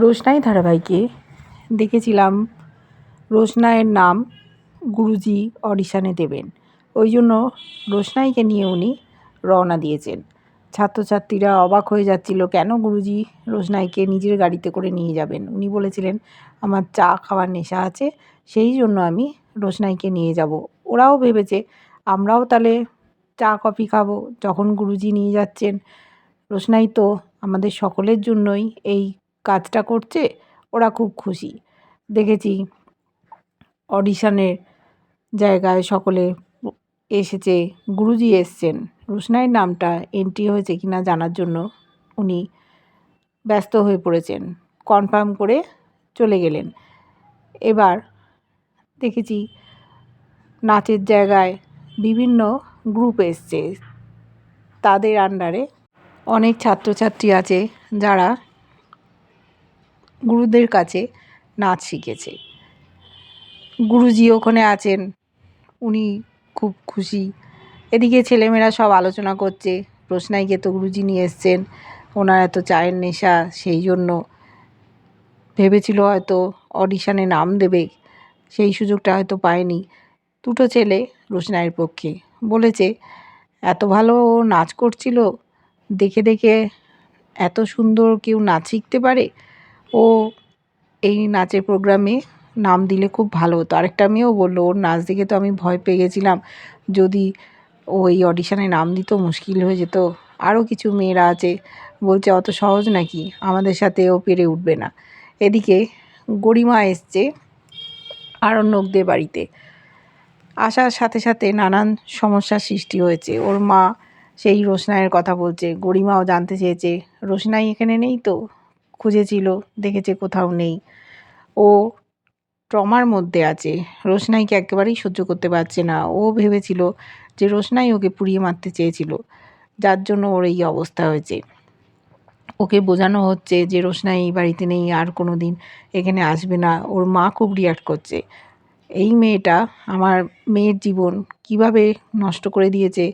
রোশনাই ধারাবাহিকে দেখেছিলাম। রোশনাইয়ের নাম গুরুজি অডিশানে দেবেন। ওই জন্য রোশনাইকে নিয়ে উনি রওনা দিয়েছেন। ছাত্রছাত্রীরা অবাক হয়ে যাচ্ছিল, কেন গুরুজি রোশনাইকে নিজের গাড়িতে করে নিয়ে যাবেন? উনি বলেছিলেন, আমার চা খাওয়ার নেশা আছে, সেই জন্য আমি রোশনাইকে নিয়ে যাব। ওরাও ভেবেছে, আমরাও তাহলে চা, কফি খাব। যখন গুরুজি নিয়ে যাচ্ছেন, রোশনাই তো আমাদের সকলের জন্যই এই কাজটা করছে, ওরা খুব খুশি। দেখেছি অডিশানের জায়গায় সকলে এসেছে, গুরুজি এসছেন। রোশনাইয়ের নামটা এন্ট্রি হয়েছে কি না জানার জন্য উনি ব্যস্ত হয়ে পড়েছেন। কনফার্ম করে চলে গেলেন। এবার দেখেছি নাচের জায়গায় বিভিন্ন গ্রুপ এসছে। তাদের আন্ডারে অনেক ছাত্রছাত্রী আছে যারা গুরুদের কাছে নাচ শিখেছে। গুরুজি ওখানে আছেন, উনি খুব খুশি। এদিকে ছেলেমেয়েরা সব আলোচনা করছে রোশনাইকে তো গুরুজি নিয়ে এসছেন, ওনার এত চায়ের নেশা, সেই জন্য। ভেবেছিল হয়তো অডিশানে নাম দেবে, সেই সুযোগটা হয়তো পায়নি। দুটো ছেলে রোশনাইয়ের পক্ষে, বলেছে, এত ভালো নাচ করছিল, দেখে দেখে এত সুন্দর কেউ নাচ শিখতে পারে? ও এই নাচের প্রোগ্রামে নাম দিলে খুব ভালো হতো। আরেকটা মেয়েও বলল, ওর নাচ দেখে তো আমি ভয় পেয়ে গেছিলাম। যদি ও এই অডিশানে নাম দিত, মুশকিল হয়ে যেত। আরও কিছু মেয়েরা আছে। বলছে, অত সহজ নাকি? আমাদের সাথে ও পেরে উঠবে না। এদিকে গরিমা এসছে আরণ্যকদের বাড়িতে। আসার সাথে সাথে নানান সমস্যার সৃষ্টি হয়েছে। ওর মা সেই রোশনাইয়ের কথা বলছে। গরিমাও জানতে চেয়েছে, রোশনাই এখানে নেই তো? খুঁজেছিল, দেখেছে কোথাও নেই। ও ট্রমার মধ্যে আছে। রোশনাইকে একেবারেই সহ্য করতে পারছে না। ও ভেবেছিল যে রোশনাই ওকে পুড়িয়ে মারতে চেয়েছিল। যার জন্য ওর এই অবস্থা হয়েছে। ওকে বোঝানো হচ্ছে যে রোশনাই এই বাড়িতে নেই, আর কোনো দিন এখানে আসবে না। ওর মা খুব রিয়াক্ট করছে। এই মেয়েটা আমার মেয়ের জীবন কীভাবে নষ্ট করে দিয়েছে,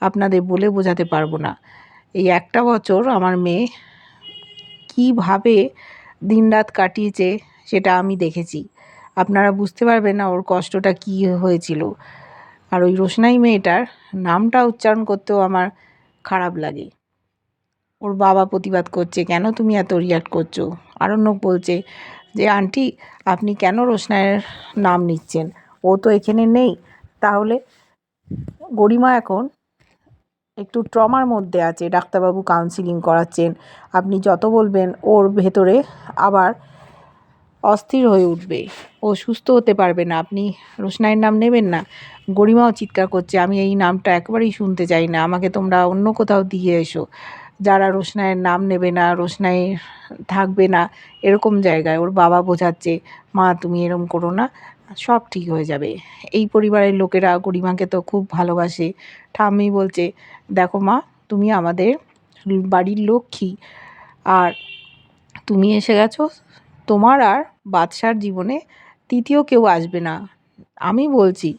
আপনাদের বলে বোঝাতে পারব না। এই একটা বছর আমার মেয়ে কীভাবে দিনরাত কাটিয়েছে সেটা আমি দেখেছি। আপনারা বুঝতে পারবেন না ওর কষ্টটা কী হয়েছিল। আর ওই রোশনাই মেয়েটার নামটা উচ্চারণ করতেও আমার খারাপ লাগে। ওর বাবা প্রতিবাদ করছে, কেন তুমি এত রিয়াক্ট করছ? আরণ্যক বলছে যে, আন্টি, আপনি কেন রোশনাইয়ের নাম নিচ্ছেন? ও তো এখানে নেই। তাহলে গরিমা এখন একটু ট্রমার মধ্যে আছে, ডাক্তারবাবু কাউন্সিলিং করাচ্ছেন। আপনি যত বলবেন, ওর ভেতরে আবার অস্থির হয়ে উঠবে। ও সুস্থ হতে পারবে না। আপনি রোশনাইয়ের নাম নেবেন না? গরিমাও চিৎকার করছে, আমি এই নামটা একবারেই শুনতে চাই না। আমাকে তোমরা অন্য কোথাও দিয়ে এসো। যারা রোশনাইয়ের নাম নেবে না, রোশনাই থাকবে না। এরকম জায়গায় ওর বাবা বোঝাচ্ছে, মা, তুমি এরম করো না। সব ঠিক হয়ে যাবে। এই পরিবারের লোকেরা গরিমাকে তো খুব ভালোবাসে। ঠাম্মি বলছে, দেখো মা, তুমি আমাদের বাড়ির লক্ষ্মী। আর তুমি এসে গেছো, তোমার আর বাদশার জীবনে তৃতীয় কেউ আসবে না। আমি বলছি,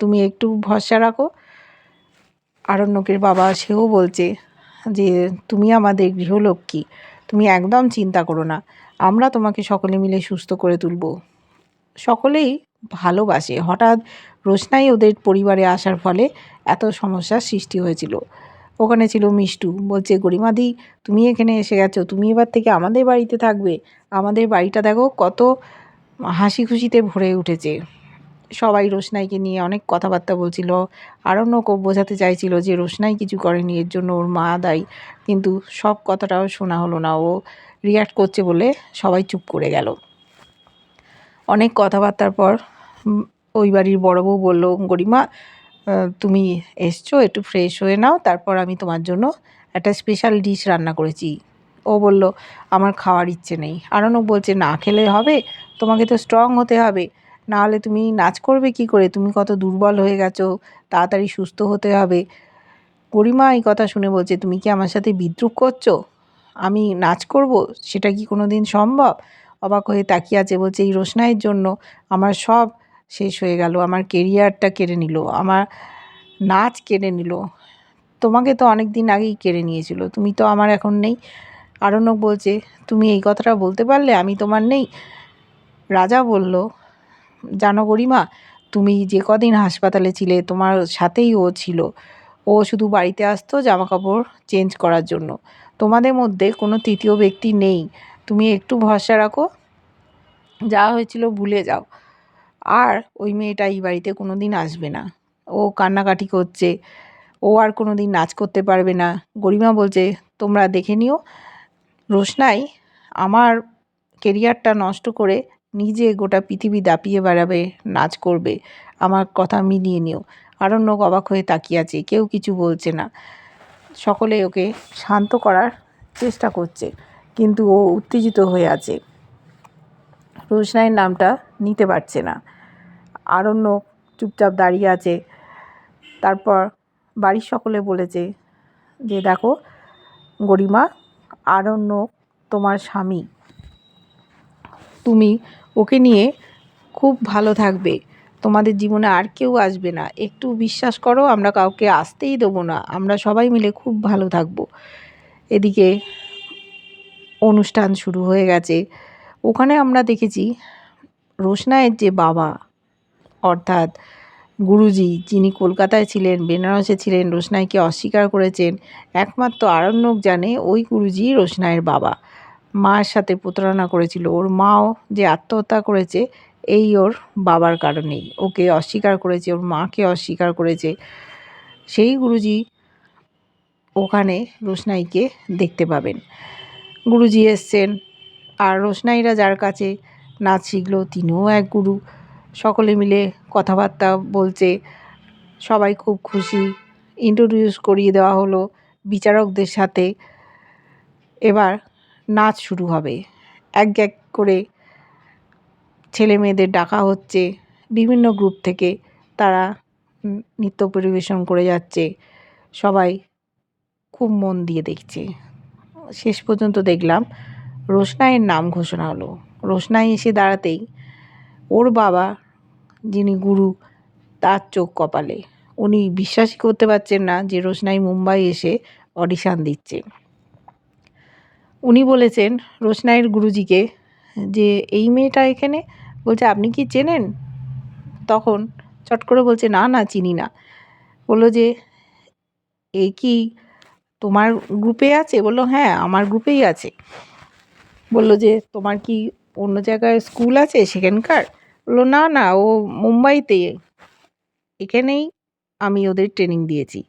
তুমি একটু ভরসা রাখো। আরণ্যকের বাবা সেও বলছে যে, তুমি আমাদের গৃহলক্ষ্মী, তুমি একদম চিন্তা করো না। আমরা তোমাকে সকলে মিলে সুস্থ করে তুলব। সকলেই ভালোবাসে। হঠাৎ রোশনাই ওদের পরিবারে আসার ফলে এত সমস্যার সৃষ্টি হয়েছিল। ওখানে ছিল মিষ্টু। বলছে গরিমাদি তুমি এখানে এসে গেছো। তুমি এবার থেকে আমাদের বাড়িতে থাকবে। আমাদের বাড়িটা দেখো কত হাসি খুশিতে ভরে উঠেছে। সবাই রোশনাইকে নিয়ে অনেক কথাবার্তা বলছিল। আরণ্যকও বোঝাতে চাইছিল যে রোশনাই কিছু করেনি, এর জন্য ওর মা দায়ী। কিন্তু সব কথাটাও শোনা হলো না। ও রিয়াক্ট করছে বলে সবাই চুপ করে গেল। অনেক কথাবার্তার পর ওই বাড়ির বড় বউ বলল, গরিমা তুমি এসছো, একটু ফ্রেশ হয়ে নাও, তারপর আমি তোমার জন্য একটা স্পেশাল ডিশ রান্না করেছি। ও বলল, আমার খাওয়ার ইচ্ছে নেই। আরণক বলছে, না খেলে হবে, তোমাকে তো স্ট্রং হতে হবে। নাহলে তুমি নাচ করবে কি করে? তুমি কত দুর্বল হয়ে গেছো, তাড়াতাড়ি সুস্থ হতে হবে। গরিমা এই কথা শুনে বলছে, তুমি কি আমার সাথে বিদ্রুপ করছ? আমি নাচ করব? সেটা কি কোনো দিন সম্ভব? অবাক হয়ে তাকিয়ে আছে, বলছে, এই রোশনাইয়ের জন্য আমার সব শেষ হয়ে গেল, আমার কেরিয়ারটা কেড়ে নিল, আমার নাচ কেড়ে নিল। তোমাকে তো অনেক দিন আগেই কেড়ে নিয়েছিল, তুমি তো আমার এখন নেই। আরণ্যক বলছে, তুমি এই কথাটা বলতে পারলে আমি তোমার নেই। রাজা বলল, জানো গরিমা, তুমি যে কদিন হাসপাতালে ছিলে, তোমার সাথেই ও ছিল। ও শুধু বাড়িতে আসতো জামাকাপড় চেঞ্জ করার জন্য। তোমাদের মধ্যে কোনো তৃতীয় ব্যক্তি নেই। তুমি একটু ভরসা রাখো। যা হয়েছিল ভুলে যাও। আর ওই মেয়েটা এই বাড়িতে কোনো দিন আসবে না। ও কান্নাকাটি করছে। ও আর কোনো দিন নাচ করতে পারবে না। গরিমা বলছে, তোমরা দেখে নিও। রোশনাই আমার কেরিয়ারটা নষ্ট করে নিজে গোটা পৃথিবী দাপিয়ে বেড়াবে, নাচ করবে। আমার কথা মিলিয়ে নিও। আরণ্যক অবাক হয়ে তাকিয়ে আছে। কেউ কিছু বলছে না। সকলে ওকে শান্ত করার চেষ্টা করছে। কিন্তু ও উত্তেজিত হয়ে আছে। রোশনাইয়ের নামটা নিতে পারছে না। আরণ্যক চুপচাপ দাঁড়িয়ে আছে। তারপর বাড়ির সকলে বলেছে যে, দেখো গরিমা আরণ্যক তোমার স্বামী। তুমি ওকে নিয়ে খুব ভালো থাকবে। তোমাদের জীবনে আর কেউ আসবে না। একটু বিশ্বাস করো, আমরা কাউকে আসতেই দেবো না। আমরা সবাই মিলে খুব ভালো থাকব। এদিকে অনুষ্ঠান শুরু হয়ে গেছে। ওখানে আমরা দেখেছি রোশনায়ের যে বাবা, অর্থাৎ গুরুজি, যিনি কলকাতায় ছিলেন, বেনারসে ছিলেন, রোশনাইকে অস্বীকার করেছেন, একমাত্র আরণ্যক জানে ওই গুরুজি রোশনাইয়ের বাবা। মার সাথে প্রতারণা করেছিল। ওর মাও যে আত্মহত্যা করেছে, এই ওর বাবার কারণেই। ওকে অস্বীকার করেছে, ওর মাকে অস্বীকার করেছে। সেই গুরুজি ওখানে রোশনাইকে দেখতে পাবেন। গুরুজি এসছেন আর রোশনাইরা যার কাছে নাচ শিখলো তিনিও এক গুরু। সকলে মিলে কথাবার্তা বলছে। সবাই খুব খুশি। ইন্ট্রোডিউস করিয়ে দেওয়া হলো বিচারকদের সাথে। এবার নাচ শুরু হবে। এক এক করে ছেলে মেয়েদের ডাকা হচ্ছে। বিভিন্ন গ্রুপ থেকে তারা নৃত্য পরিবেশন করে যাচ্ছে। সবাই খুব মন দিয়ে দেখছে। শেষ পর্যন্ত দেখলাম রোশনাইয়ের নাম ঘোষণা হলো। রোশনাই এসে দাঁড়াতেই ওর বাবা, যিনি গুরু, তার চোখ কপালে। উনি বিশ্বাসই করতে পারছেন না যে রোশনাই মুম্বাই এসে অডিশান দিচ্ছে। উনি বলেছেন, রোশনাইয়ের গুরুজিকে যে এই মেয়েটা এখানে বলছে, আপনি কি চেনেন? তখন চট করে বলছে, না না, চিনি না। বলল যে এই কি তোমার গ্রুপে আছে? বলল হ্যাঁ আমার গ্রুপেই আছে। বলল যে, তোমার কি অন্য জায়গায় স্কুল আছে সেখানকার? বলল, না না, ও মুম্বাইতে। এখানেই আমি ওদের ট্রেনিং দিয়েছি।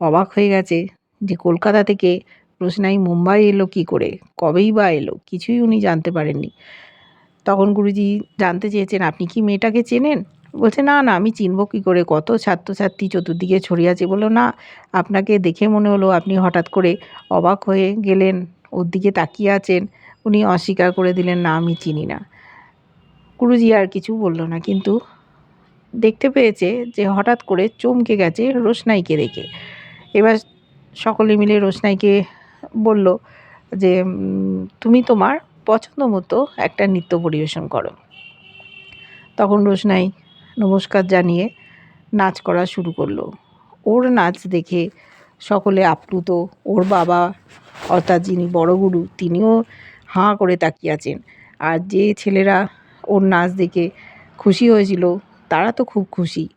অবাক হয়ে গেছে যে, কলকাতা থেকে রোশনাই মুম্বাই এলো কি করে? কবেই বা এলো? কিছুই উনি জানতে পারেননি। তখন গুরুজি জানতে চেয়েছেন, আপনি কি মেয়েটাকে চেনেন? বলছে, না না, আমি চিনব কী করে? কত ছাত্রছাত্রী চতুর্দিকে ছড়িয়ে আছে। বলল, না, আপনাকে দেখে মনে হলো আপনি হঠাৎ করে অবাক হয়ে গেলেন, ওর দিকে তাকিয়ে আছেন। উনি অস্বীকার করে দিলেন, না, আমি চিনি না। গুরুজি আর কিছু বলল না, কিন্তু দেখতে পেয়েছে যে হঠাৎ করে চমকে গেছে রোশনাইকে দেখে। এবার সকলে মিলে রোশনাইকে বলল যে তুমি তোমার পছন্দ মতো একটা নৃত্য পরিবেশন করো। তখন রোশনাই নমস্কার জানিয়ে নাচ করা শুরু করল। ওর নাচ দেখে সকলে আপ্লুত। ওর বাবা, অর্থাৎ যিনি বড় গুরু, তিনিও হাঁ করে তাকিয়ে আছেন। আর যে ছেলেরা ওর নাচ দেখে খুশি হয়েছিল, তারা তো খুব খুশি।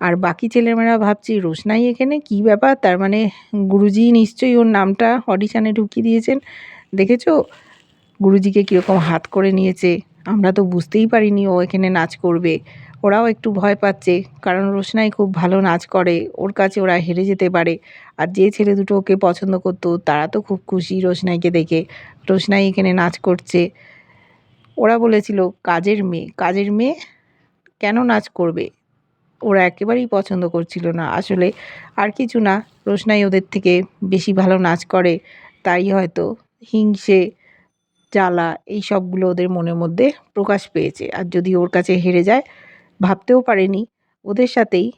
আর বাকি ছেলেমেয়েরা ভাবছি, রোশনাই এখানে কী ব্যাপার? তার মানে গুরুজি নিশ্চয়ই ওর নামটা অডিশানে ঢুকিয়ে দিয়েছেন। দেখেছ? গুরুজিকে কীরকম হাত করে নিয়েছে, আমরা তো বুঝতেই পারিনি ও এখানে নাচ করবে। ওরাও একটু ভয় পাচ্ছে, কারণ রোশনাই খুব ভালো নাচ করে, ওর কাছে ওরা হেরে যেতে পারে। আর যে ছেলে দুটো ওকে পছন্দ করতো, তারা তো খুব খুশি রোশনাইকে দেখে। রোশনাই এখানে নাচ করছে। ওরা বলেছিল, কাজের মেয়ে কাজের মেয়ে? কেন নাচ করবে? ওরা একেবারেই পছন্দ করছিল না। আসলে আর কিছু না, রোশনাই ওদের থেকে বেশি ভালো নাচ করে। তাই হয়তো হিংসে, জ্বালা, এই সবগুলো ওদের মনের মধ্যে প্রকাশ পেয়েছে। আর যদি ওর কাছে হেরে যায় ভাবতেও পারেনি। ওদের সাথেই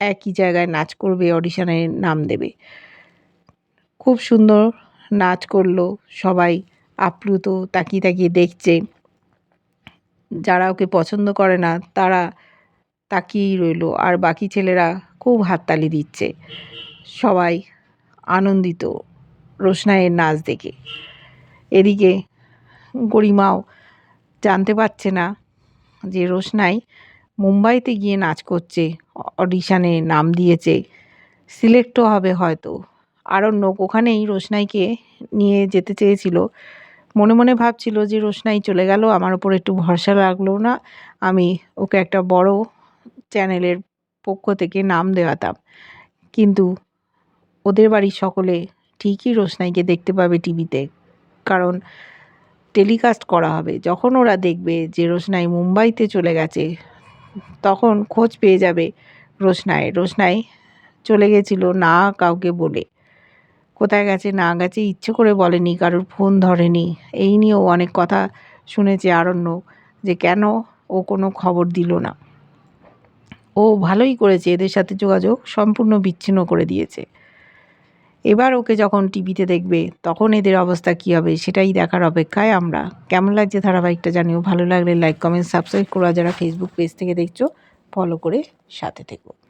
একই জায়গায় নাচ করবে অডিশনে নাম দেবে। খুব সুন্দর নাচ করল, সবাই আপ্লুত, তাকিয়ে তাকিয়ে দেখছে। যারা ওকে পছন্দ করে না, তারা তাকিয়েই রইল। আর বাকি ছেলেরা খুব হাততালি দিচ্ছে। সবাই আনন্দিত রোশনাইয়ের নাচ দেখে। এদিকে গরিমাও জানতে পারছে না যে রোশনাই মুম্বাইতে গিয়ে নাচ করছে, অডিশানে নাম দিয়েছে, সিলেক্টও হবে হয়তো। আরণ্যক ওখানেই রোশনাইকে নিয়ে যেতে চেয়েছিল। মনে মনে ভাবছিল যে রোশনাই চলে গেল, আমার ওপর একটু ভরসা লাগল না, আমি ওকে একটা বড় চ্যানেলের পক্ষ থেকে নাম দেওয়াতাম। কিন্তু ওদের বাড়ির সকলে ঠিকই রোশনাইকে দেখতে পাবে টিভিতে, কারণ টেলিকাস্ট করা হবে। যখন ওরা দেখবে যে রোশনাই মুম্বাইতে চলে গেছে তখন খোঁজ পেয়ে যাবে রোশনাই। রোশনাই চলে গেছিল না কাউকে বলে। কোথায় গেছে না গেছে ইচ্ছে করে বলেনি, কারোর ফোন ধরেনি। এই নিয়েও অনেক কথা শুনেছে আরণ্য যে কেন ও কোনো খবর দিল না। ও ভালোই করেছে, এদের সাথে যোগাযোগ সম্পূর্ণ বিচ্ছিন্ন করে দিয়েছে। এবার ওকে যখন টিভিতে দেখবে, তখন এদের অবস্থা কী হবে সেটাই দেখার অপেক্ষায় আমরা। কেমন লাগছে ধারাবাহিকটা জানিও। ভালো লাগলে লাইক কমেন্ট সাবস্ক্রাইব করো। যারা ফেসবুক পেজ থেকে দেখছ ফলো করে সাথে থেকো।